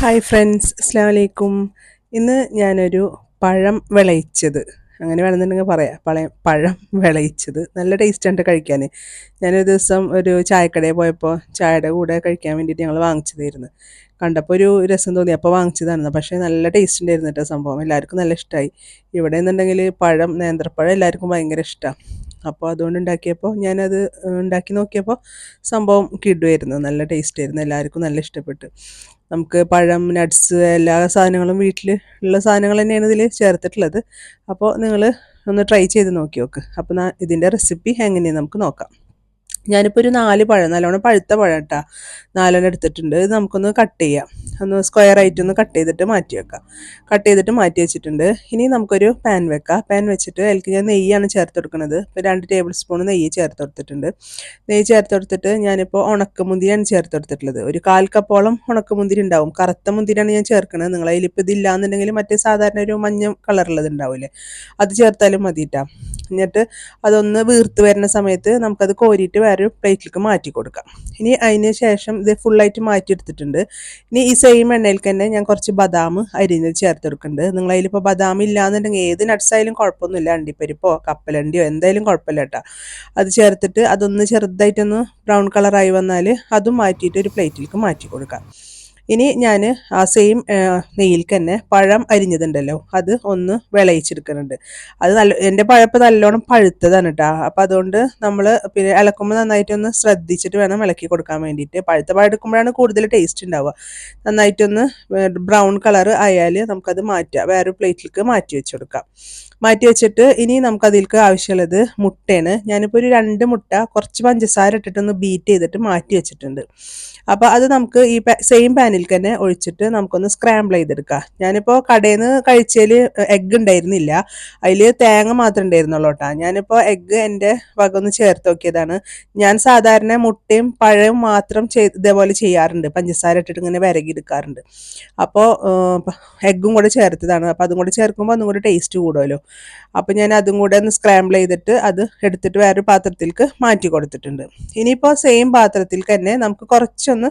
Hi friends അസ്സാം വലൈക്കും ഇന്ന് ഞാനൊരു പഴം വിളയിച്ചത്. അങ്ങനെ വേണമെന്നുണ്ടെങ്കിൽ പറയാം. പഴ പഴം വിളയിച്ചത്. നല്ല ടേസ്റ്റ് ഉണ്ട് കഴിക്കാൻ. ഞാനൊരു ദിവസം ഒരു ചായക്കടയിൽ പോയപ്പോൾ ചായയുടെ കൂടെ കഴിക്കാൻ വേണ്ടിയിട്ട് ഞങ്ങൾ വാങ്ങിച്ചതായിരുന്നു. കണ്ടപ്പോൾ ഒരു രസം തോന്നി. അപ്പോൾ വാങ്ങിച്ചതാണ് പക്ഷേ നല്ല ടേസ്റ്റ് ഉണ്ടായിരുന്നു കേട്ടോ സംഭവം. എല്ലാവർക്കും നല്ല ഇഷ്ടമായി. ഇവിടെ എന്നുണ്ടെങ്കിൽ പഴം നേന്ത്രപ്പഴം എല്ലാവർക്കും ഭയങ്കര ഇഷ്ടമാണ്. അപ്പോൾ അതുകൊണ്ട് ഉണ്ടാക്കിയപ്പോൾ ഞാനത് ഉണ്ടാക്കി നോക്കിയപ്പോൾ സംഭവം കിടുമായിരുന്നു നല്ല ടേസ്റ്റ് ആയിരുന്നു. എല്ലാവർക്കും നല്ല ഇഷ്ടപ്പെട്ടു. നമുക്ക് പഴം നട്ട്സ് എല്ലാ സാധനങ്ങളും വീട്ടിൽ ഉള്ള സാധനങ്ങൾ തന്നെയാണ് ഇതിൽ ചേർത്തിട്ടുള്ളത്. അപ്പോൾ നിങ്ങൾ ഒന്ന് ട്രൈ ചെയ്ത് നോക്കി നോക്ക്. അപ്പോൾ ഇതിന്റെ റെസിപ്പി എങ്ങനെയാണ് നമുക്ക് നോക്കാം. ഞാനിപ്പോൾ ഒരു നാല് പഴം നല്ലോണം പഴുത്ത പഴം കേട്ടോ നാലെണ്ണം എടുത്തിട്ടുണ്ട്. ഇത് നമുക്കൊന്ന് കട്ട് ചെയ്യാം. ഒന്ന് സ്ക്വയർ ആയിട്ട് ഒന്ന് കട്ട് ചെയ്തിട്ട് മാറ്റി വെക്കാം. കട്ട് ചെയ്തിട്ട് മാറ്റി വെച്ചിട്ടുണ്ട്. ഇനി നമുക്കൊരു പാൻ വെക്കാം. പാൻ വെച്ചിട്ട് അതിലേക്ക് ഞാൻ നെയ്യാണ് ചേർത്ത് കൊടുക്കുന്നത്. ഇപ്പോൾ രണ്ട് ടേബിൾ സ്പൂൺ നെയ്യ് ചേർത്ത് കൊടുത്തിട്ടുണ്ട്. നെയ്യ് ചേർത്ത് കൊടുത്തിട്ട് ഞാനിപ്പോൾ ഉണക്കമുന്തിരിയാണ് ചേർത്ത് കൊടുത്തിട്ടുള്ളത്. ഒരു കാൽ കപ്പോളം ഉണക്കമുന്തിരി ഉണ്ടാവും. കറുത്ത മുന്തിരിയാണ് ഞാൻ ചേർക്കുന്നത്. നിങ്ങൾ അതിലിപ്പോൾ ഇതില്ലാന്നുണ്ടെങ്കിൽ മറ്റേ സാധാരണ ഒരു മഞ്ഞ കളറുള്ളത് ഉണ്ടാവില്ലേ അത് ചേർത്താലും മതിയിട്ടാ എന്നിട്ട് അതൊന്ന് വീർത്ത് വരുന്ന സമയത്ത് നമുക്കത് കോരിയിട്ട് വേറൊരു പ്ലേറ്റിലേക്ക് മാറ്റി കൊടുക്കാം. ഇനി അതിന് ശേഷം ഇത് ഫുള്ളായിട്ട് മാറ്റി എടുത്തിട്ടുണ്ട് ഇനി ഈ സെയിം എണ്ണയിൽ തന്നെ ഞാൻ കുറച്ച് ബദാം അരിഞ്ഞ് ചേർത്ത് കൊടുക്കുന്നുണ്ട് നിങ്ങൾ അതിലിപ്പോൾ ബദാം ഇല്ലാന്നുണ്ടെങ്കിൽ ഏത് നട്ട്സ് ആയാലും കുഴപ്പമൊന്നുമില്ല. അണ്ടിപ്പരിപ്പോ കപ്പലണ്ടിയോ എന്തായാലും കുഴപ്പമില്ല കേട്ടോ. അത് ചേർത്തിട്ട് അതൊന്ന് ചെറുതായിട്ടൊന്ന് ബ്രൗൺ കളറായി വന്നാൽ അതും മാറ്റിയിട്ട് ഒരു പ്ലേറ്റിലേക്ക് മാറ്റി കൊടുക്കാം. ഇനി ഞാൻ ആ സെയിം നെയ്യിൽക്ക് തന്നെ പഴം അരിഞ്ഞതുണ്ടല്ലോ അത് ഒന്ന് വിളയിച്ചെടുക്കുന്നുണ്ട്. അത് നല്ല എന്റെ പഴപ്പ് നല്ലോണം പഴുത്തതാണ് കേട്ടോ അപ്പോൾ അതുകൊണ്ട് നമ്മൾ പിന്നെ ഇളക്കുമ്പോൾ നന്നായിട്ടൊന്ന് ശ്രദ്ധിച്ചിട്ട് വേണം ഇളക്കി കൊടുക്കാൻ വേണ്ടിയിട്ട്. പഴുത്ത പഴം എടുക്കുമ്പോഴാണ് കൂടുതൽ ടേസ്റ്റ് ഉണ്ടാവുക. നന്നായിട്ടൊന്ന് ബ്രൗൺ കളർ ആയാൽ നമുക്കത് മാറ്റാം. വേറൊരു പ്ലേറ്റിലേക്ക് മാറ്റി വെച്ച് കൊടുക്കാം മാറ്റി വെച്ചിട്ട് ഇനി നമുക്ക് അതിലേക്ക് ആവശ്യമുള്ളത് മുട്ടയാണ്. ഞാനിപ്പോൾ ഒരു രണ്ട് മുട്ട കുറച്ച് പഞ്ചസാര ഇട്ടിട്ടൊന്ന് ബീറ്റ് ചെയ്തിട്ട് മാറ്റി വെച്ചിട്ടുണ്ട്. അപ്പോൾ അത് നമുക്ക് ഈ സെയിം പാനിൽ തന്നെ ഒഴിച്ചിട്ട് നമുക്കൊന്ന് സ്ക്രാമ്പിൾ ചെയ്തെടുക്കാം. ഞാനിപ്പോൾ കടയിൽ നിന്ന് കഴിച്ചതിൽ എഗ്ഗ് ഉണ്ടായിരുന്നില്ല. അതിൽ തേങ്ങ മാത്രം ഉണ്ടായിരുന്നുള്ളൂ കേട്ടോ ഞാനിപ്പോൾ എഗ്ഗ് എന്റെ വക ഒന്ന് ചേർത്ത് നോക്കിയതാണ്. ഞാൻ സാധാരണ മുട്ടയും പഴവും മാത്രം ഇതേപോലെ ചെയ്യാറുണ്ട്. പഞ്ചസാര ഇട്ടിട്ട് ഇങ്ങനെ വിരകിയെടുക്കാറുണ്ട്. അപ്പോൾ എഗ്ഗും കൂടെ ചേർത്തതാണ്. അപ്പോൾ അതും കൂടെ ചേർക്കുമ്പോൾ ഒന്നും കൂടെ ടേസ്റ്റ് കൂടുമല്ലോ അപ്പോൾ ഞാൻ അതും കൂടെ ഒന്ന് സ്ക്രാമ്പിൾ ചെയ്തിട്ട് അത് എടുത്തിട്ട് വേറൊരു പാത്രത്തിലേക്ക് മാറ്റി കൊടുത്തിട്ടുണ്ട്. ഇനിയിപ്പോൾ സെയിം പാത്രത്തിൽ തന്നെ നമുക്ക് കുറച്ചൊന്ന്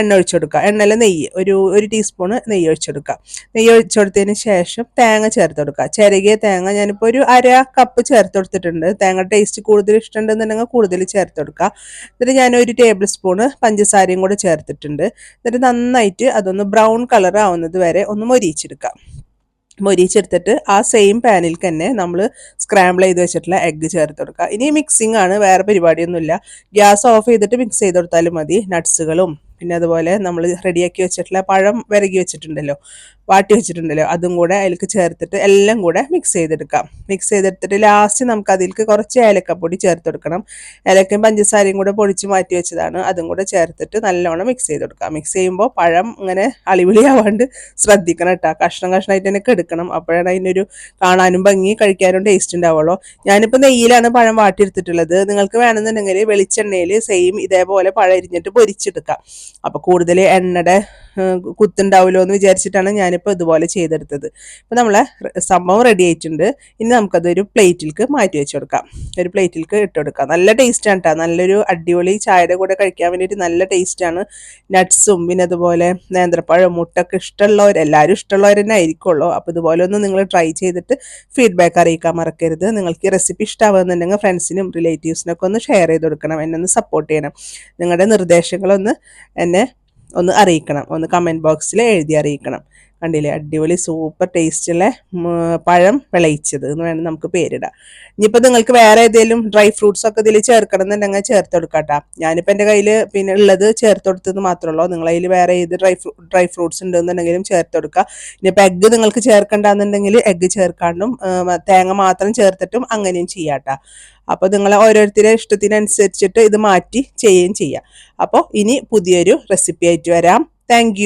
എണ്ണ ഒഴിച്ചു കൊടുക്കാം എണ്ണയിൽ നെയ്യ് ഒരു ഒരു ടീസ്പൂണ് നെയ്യ് ഒഴിച്ചെടുക്കുക. നെയ്യ് ഒഴിച്ചെടുത്തതിന് ശേഷം തേങ്ങ ചേർത്ത് കൊടുക്കുക. ചിരകിയ തേങ്ങ ഞാനിപ്പോൾ ഒരു അര കപ്പ് ചേർത്ത് കൊടുത്തിട്ടുണ്ട്. തേങ്ങ ടേസ്റ്റ് കൂടുതൽ ഇഷ്ടമുണ്ടെന്നുണ്ടെങ്കിൽ കൂടുതൽ ചേർത്ത് കൊടുക്കുക. എന്നിട്ട് ഞാൻ ഒരു ടേബിൾ സ്പൂണ് പഞ്ചസാരയും കൂടെ ചേർത്തിട്ടുണ്ട്. എന്നിട്ട് നന്നായിട്ട് അതൊന്ന് ബ്രൗൺ കളർ ആവുന്നത് വരെ ഒന്ന് മൊരിയിച്ചെടുക്കാം മൊരിച്ചെടുത്തിട്ട് ആ സെയിം പാനിൽ തന്നെ നമ്മൾ സ്ക്രാമ്പിൾ ചെയ്ത് വെച്ചിട്ടുള്ള എഗ്ഗ് ചേർത്ത് കൊടുക്കുക. ഇനി മിക്സിംഗ് ആണ് വേറെ പരിപാടിയൊന്നുമില്ല. ഗ്യാസ് ഓഫ് ചെയ്തിട്ട് മിക്സ് ചെയ്ത് കൊടുത്താലും മതി. നട്ട്സുകളും പിന്നെ അതുപോലെ നമ്മൾ റെഡിയാക്കി വെച്ചിട്ടുള്ള പഴം വിരകി വെച്ചിട്ടുണ്ടല്ലോ വാട്ടി വെച്ചിട്ടുണ്ടല്ലോ അതും കൂടെ അതിലേക്ക് ചേർത്തിട്ട് എല്ലാം കൂടെ മിക്സ് ചെയ്തെടുക്കാം. മിക്സ് ചെയ്തെടുത്തിട്ട് ലാസ്റ്റ് നമുക്ക് അതിലേക്ക് കുറച്ച് ഏലക്കപ്പൊടി ചേർത്ത് കൊടുക്കണം. ഏലക്കയും പഞ്ചസാരയും കൂടെ പൊടിച്ച് മാറ്റി വെച്ചതാണ്. അതും കൂടെ ചേർത്തിട്ട് നല്ലോണം മിക്സ് ചെയ്ത് കൊടുക്കാം. മിക്സ് ചെയ്യുമ്പോൾ പഴം ഇങ്ങനെ അളിവിളിയാവാണ്ട് ശ്രദ്ധിക്കണം കേട്ടോ. കഷ്ണം കഷ്ണമായിട്ട് തന്നെ എടുക്കണം അപ്പോഴാണ് അതിനൊരു കാണാനും ഭംഗി കഴിക്കാനും ടേസ്റ്റ് ഉണ്ടാവുള്ളൂ. ഞാനിപ്പോൾ നെയ്യിലാണ് പഴം വാട്ടിയെടുത്തിട്ടുള്ളത്. നിങ്ങൾക്ക് വേണമെന്നുണ്ടെങ്കിൽ വെളിച്ചെണ്ണയിൽ സെയിം ഇതേപോലെ പഴം ഇരിഞ്ഞിട്ട് പൊരിച്ചെടുക്കാം. അപ്പോൾ കൂടുതൽ എണ്ണയുടെ കുത്തുണ്ടാവുമല്ലോ എന്ന് വിചാരിച്ചിട്ടാണ് ഞാനിപ്പോൾ ഇതുപോലെ ചെയ്തെടുത്തത്. അപ്പോൾ നമ്മളെ സംഭവം റെഡി ആയിട്ടുണ്ട്. ഇനി നമുക്കതൊരു പ്ലേറ്റിലേക്ക് മാറ്റി വെച്ച് കൊടുക്കാം ഒരു പ്ലേറ്റിലേക്ക് ഇട്ട് കൊടുക്കാം നല്ല ടേസ്റ്റാണ് കേട്ടോ നല്ലൊരു അടിപൊളി ചായയുടെ കൂടെ കഴിക്കാൻ വേണ്ടിയിട്ട് നല്ല ടേസ്റ്റാണ് നട്ട്സും പിന്നെ അതുപോലെ നേന്ത്രപ്പഴം മുട്ടൊക്കെ ഇഷ്ടമുള്ളവർ എല്ലാവരും ഇഷ്ടമുള്ളവർ തന്നെ ആയിരിക്കുള്ളൂ. അപ്പോൾ ഇതുപോലെ ഒന്ന് നിങ്ങൾ ട്രൈ ചെയ്തിട്ട് ഫീഡ്ബാക്ക് അറിയിക്കാൻ മറക്കരുത്. നിങ്ങൾക്ക് ഈ റെസിപ്പി ഇഷ്ടമാകുന്നുണ്ടെങ്കിൽ ഫ്രണ്ട്സിനും റിലേറ്റീവ്സിനൊക്കെ ഒന്ന് ഷെയർ ചെയ്ത് കൊടുക്കണം. എന്നെ ഒന്ന് സപ്പോർട്ട് ചെയ്യണം. നിങ്ങളുടെ നിർദ്ദേശങ്ങളൊന്ന് എന്നെ ഒന്ന് അറിയിക്കണം. ഒന്ന് കമന്റ് ബോക്സിൽ എഴുതി അറിയിക്കണം. കണ്ടില്ലേ? അടിപൊളി സൂപ്പർ ടേസ്റ്റുള്ള പഴം വിളയിച്ചത് എന്ന് വേണം നമുക്ക് പേരിടാം ഇനിയിപ്പോൾ നിങ്ങൾക്ക് വേറെ ഏതെങ്കിലും ഡ്രൈ ഫ്രൂട്ട്സ് ഒക്കെ ഇതിൽ ചേർക്കണം എന്നുണ്ടെങ്കിൽ ചേർത്ത് കൊടുക്കാട്ടാ ഞാനിപ്പോൾ എന്റെ കയ്യിൽ പിന്നെ ഉള്ളത് ചേർത്ത് കൊടുത്തത് മാത്രമേ ഉള്ളൂ. നിങ്ങൾ അതിൽ വേറെ ഏത് ഡ്രൈ ഡ്രൈ ഫ്രൂട്ട്സ് ഉണ്ടെന്നുണ്ടെങ്കിലും ചേർത്ത് കൊടുക്കുക ഇനിയിപ്പോൾ എഗ്ഗ് നിങ്ങൾക്ക് ചേർക്കണ്ടെന്നുണ്ടെങ്കിൽ എഗ്ഗ് ചേർക്കാണ്ടും തേങ്ങ മാത്രം ചേർത്തിട്ടും അങ്ങനെയും ചെയ്യാട്ടാ അപ്പോൾ നിങ്ങൾ ഓരോരുത്തരുടെ ഇഷ്ടത്തിനനുസരിച്ചിട്ട് ഇത് മാറ്റി ചെയ്യുകയും ചെയ്യാം. അപ്പോൾ ഇനി പുതിയൊരു റെസിപ്പി ആയിട്ട് വരാം. താങ്ക്